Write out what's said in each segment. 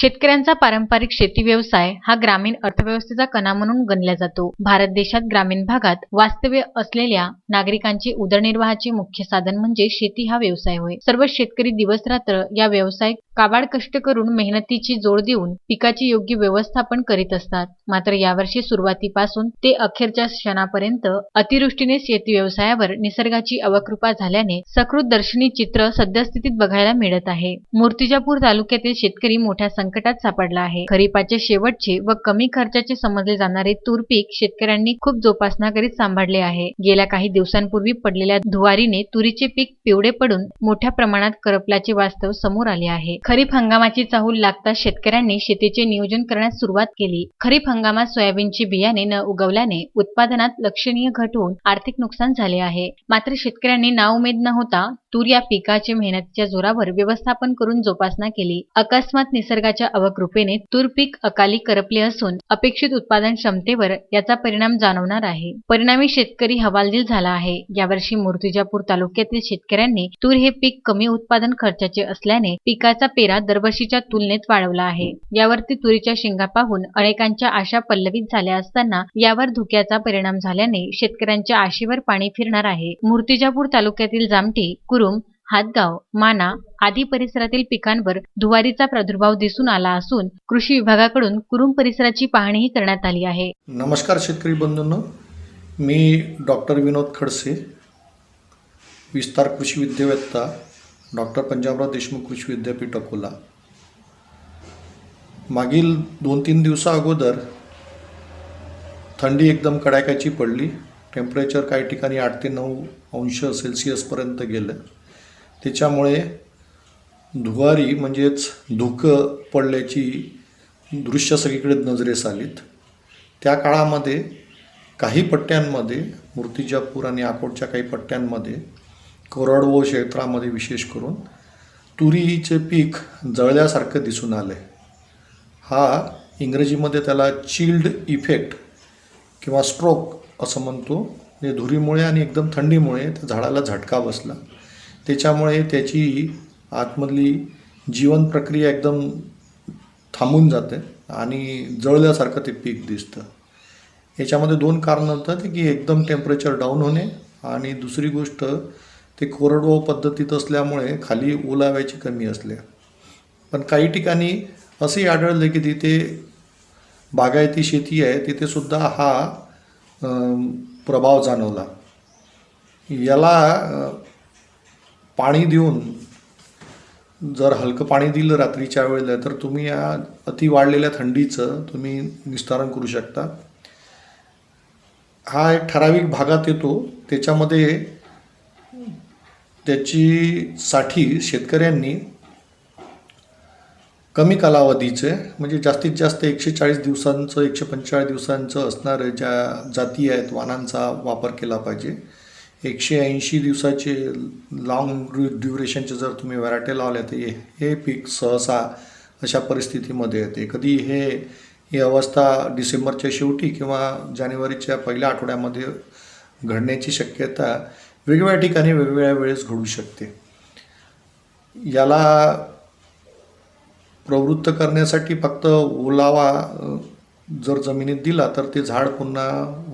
शेतकऱ्यांचा पारंपरिक शेती व्यवसाय हा ग्रामीण अर्थव्यवस्थेचा कणा म्हणून गणला जातो. भारत देशात ग्रामीण भागात वास्तव्य असलेल्या नागरिकांची उदरनिर्वाहाचे मुख्य साधन म्हणजे शेती हा व्यवसाय होय. सर्व शेतकरी दिवस रात्र या व्यवसाय काबाड कष्ट करून मेहनतीची जोड देऊन पिकाची योग्य व्यवस्थापन करीत असतात. मात्र यावर्षी सुरुवातीपासून ते अखेरच्या क्षणापर्यंत अतिवृष्टीने शेती व्यवसायावर निसर्गाची अवकृपा झाल्याने सकृत दर्शनी चित्र सद्यस्थितीत बघायला मिळत आहे. मूर्तिजापूर तालुक्यातील शेतकरी मोठ्या संकटात सापडला आहे. खरीपाचे शेवटचे व कमी खर्चाचे समजले जाणारे तूर पीक शेतकऱ्यांनी खूप जोपासना करीत सांभाळले आहे. गेल्या काही दिवसांपूर्वी पडलेल्या धुवारीने तुरीचे पीक पिवळे पडून मोठ्या प्रमाणात करपल्याचे वास्तव समोर आले आहे. खरीप हंगामाची चाहूल लागता शेतकऱ्यांनी शेतीचे नियोजन करण्यास सुरुवात केली. खरीप हंगामात सोयाबीनची बियाणे न उगवल्याने उत्पादनात लक्षणीय घट होऊन आर्थिक नुकसान झाले आहे. मात्र शेतकऱ्यांनी नाउमेद न होता तूर या पिकाचे मेहनतीच्या जोरावर व्यवस्थापन करून जोपासना केली. अकस्मात पावसाच्या अवकृपेने तूर पीक अकाली करपले असून अपेक्षित उत्पादन क्षमतेवर याचा परिणाम जाणवणार आहे. परिणामी शेतकरी हवालदिल झाला आहे. यावर्षी मूर्तिजापूर तालुक्यातील शेतकऱ्यांनी तूर हे पीक कमी उत्पादन खर्चाचे असल्याने पिकाचा पेरा दरवर्षीच्या तुलनेत वाढवला आहे. यावरती तुरीच्या शेंगा पाहून अनेकांच्या आशा पल्लवित झाल्या असताना यावर धुक्याचा परिणाम झाल्याने शेतकऱ्यांच्या आशेवर पाणी फिरणार आहे. मूर्तिजापूर तालुक्यातील जामठी कुरुम हातगाव माना आदी परिसरातील पिकांवर धुवारीचा प्रादुर्भाव दिसून आला असून कृषी विभागाकडून कुरुम परिसराची पाहणीही करण्यात आली आहे. नमस्कार शेतकरी बंधूंनो. मी डॉक्टर विनोद खडसे विस्तार कृषी विद्यावेत्ता डॉक्टर पंजाबराव देशमुख कृषी विद्यापीठ अकोला. मागील दोन तीन दिवसा अगोदर थंडी एकदम कडाक्याची पडली. टेम्परेचर काही ठिकाणी आठ ते नऊ अंश सेल्सिअसपर्यंत गेलं. त्याच्यामुळे धुवारी म्हणजेच धुकं पडल्याची दृश्य सगळीकडे नजरेस आलीत. त्या काळामध्ये काही पट्ट्यांमध्ये मूर्तिजापूर आणि अकोटच्या काही पट्ट्यांमध्ये कोरडवो क्षेत्रामध्ये विशेष करून तुरीचे पीक जळल्यासारखं दिसून आलं आहे हा इंग्रजीमध्ये त्याला चिल्ड इफेक्ट किंवा स्ट्रोक असं म्हणतो. म्हणजे धुरीमुळे आणि एकदम थंडीमुळे त्या झाडाला झटका बसला. त्याच्यामुळे त्याची आतमधली जीवन प्रक्रिया एकदम थांबून जाते आणि जळल्यासारखं ते पीक दिसतं. याच्यामध्ये दोन कारणं होतात की एकदम टेम्परेचर डाऊन होणे आणि दुसरी गोष्ट ते कोरडवाहू पद्धतीत असल्यामुळे खाली ओलाव्याची कमी असल्या. पण काही ठिकाणी असंही आढळलं की तिथे बागायती शेती आहे तिथेसुद्धा हा प्रभाव जाणवला. याला पाणी देऊन जर हलकं पाणी दिलं रात्रीच्या वेळेला तर तुम्ही या अति वाढलेल्या थंडीचं तुम्ही निस्तारण करू शकता. हा एक ठराविक भागात येतो. त्याच्यामध्ये त्याची साठी शेतकऱ्यांनी कमी कालावधीचे म्हणजे जास्तीत जास्त एकशे चाळीस दिवसांचं एकशे पंचेचाळीस दिवसांचं असणाऱ्या ज्या जाती आहेत वाणांचा वापर केला पाहिजे. एकशे ऐंशी दिवसाचे लाँग ड्युरेशनचे जर तुम्ही व्हरायटी लावल्या तर हे- पीक सहसा अशा परिस्थितीमध्ये येते. कधी हे ही अवस्था डिसेंबरच्या शेवटी किंवा जानेवारीच्या पहिल्या आठवड्यामध्ये घडण्याची शक्यता वेगवेगळ्या ठिकाणी वेगवेगळ्या वेळेस घडू शकते. याला प्रवृत्त करण्यासाठी फक्त ओलावा जर जमिनीत दिला तर ते झाड पुन्हा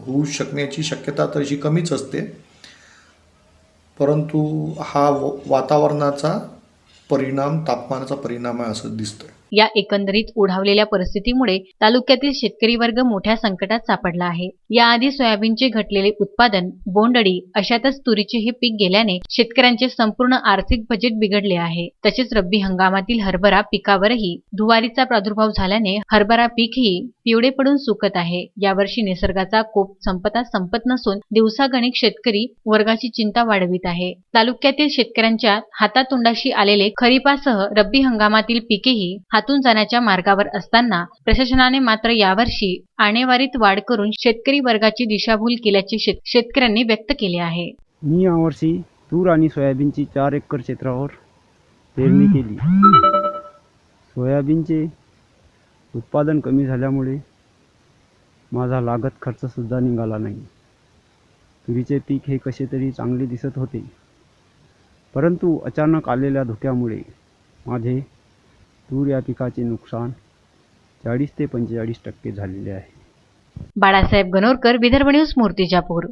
होऊ शकण्याची शक्यता तशी कमीच असते. परंतु हा व- वातावरणाचा परिणाम तापमानाचा परिणाम आहे असं दिसतंय. या एकंदरीत ओढावलेल्या परिस्थितीमुळे तालुक्यातील शेतकरी वर्ग मोठ्या संकटात सापडला आहे. याआधी सोयाबीनचे घटलेले उत्पादन बोंडअळी अशातच तुरीचे हे पीक गेल्याने शेतकऱ्यांचे संपूर्ण आर्थिक बजेट बिघडले आहे. तसेच रब्बी हंगामातील हरभरा पिकावरही धुवारीचा प्रादुर्भाव झाल्याने हरभरा पीकही पिवळे पडून सुकत आहे. यावर्षी निसर्गाचा कोप संपता संपत नसून दिवसागणिक शेतकरी वर्गाची चिंता वाढवित आहे. तालुक्यातील शेतकऱ्यांच्या हातातोंडाशी आलेले खरीपासह रब्बी हंगामातील पिकेही हातून जाण्याच्या मार्गावर असताना प्रशासनाने मात्र यावर्षी आणेवारीत वाढ करून शेतकरी वर्गाची दिशाभूल केल्याचे शेत- शेतकऱ्यांनी व्यक्त केले आहे. मी यावर्षी तूर आणि सोयाबीनची चार एकर क्षेत्रावर पेरणी केली. सोयाबीनचे उत्पादन कमी झाल्यामुळे माझा लागत खर्चसुद्धा निघाला नाही. तुरीचे पीक हे कसे तरी चांगले दिसत होते. परंतु अचानक आलेल्या धुक्यामुळे माझे तूर या पिकाचे नुकसान चाळीस ते पंचेचाळीस टक्के झालेले आहे. बाळासाहेब गणोरकर विदर्भ न्यूज मूर्तिजापूर.